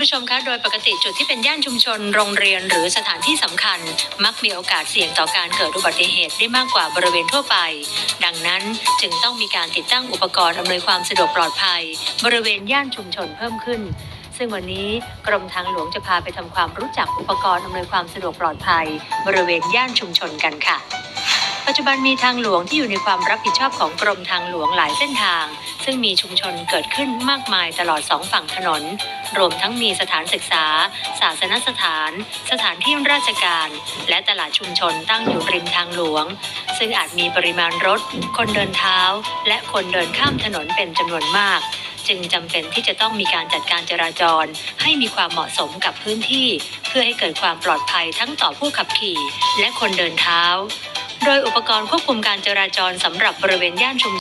ผู้ชมคะ โดยปกติจุดที่เป็นย่านชุมชนโรงเรียนหรือสถานที่สำคัญ มักมีโอกาสเสี่ยงต่อการเกิดอุบัติเหตุได้มากกว่าบริเวณทั่วไป ดังนั้นจึงต้องมีการติดตั้งอุปกรณ์อำนวยความสะดวกปลอดภัย บริเวณย่านชุมชนเพิ่มขึ้น ซึ่งวันนี้กรมทางหลวงจะพาไปทำความรู้จักอุปกรณ์อำนวยความสะดวกปลอดภัย บริเวณย่านชุมชนกันค่ะ ปัจจุบันมีทางหลวงที่อยู่ในความรับผิดชอบของกรมทางหลวงหลายเส้นทาง ซึ่งมีชุมชนเกิดขึ้นมากมายตลอดสองฝั่งถนน รวมทั้งมีสถานศึกษา ศาสนสถาน สถานที่ราชการ และตลาดชุมชนตั้งอยู่ริมทางหลวง ซึ่งอาจมีปริมาณรถ คนเดินเท้า และคนเดินข้ามถนนเป็นจำนวนมากจึงจำเป็นที่จะต้องมีการจัดการจราจร ให้มีความเหมาะสมกับพื้นที่ เพื่อให้เกิดความปลอดภัยทั้งต่อผู้ขับขี่ และคนเดินเท้า โดยอุปกรณ์ควบคุมการจราจรสำหรับบริเวณย่านชุม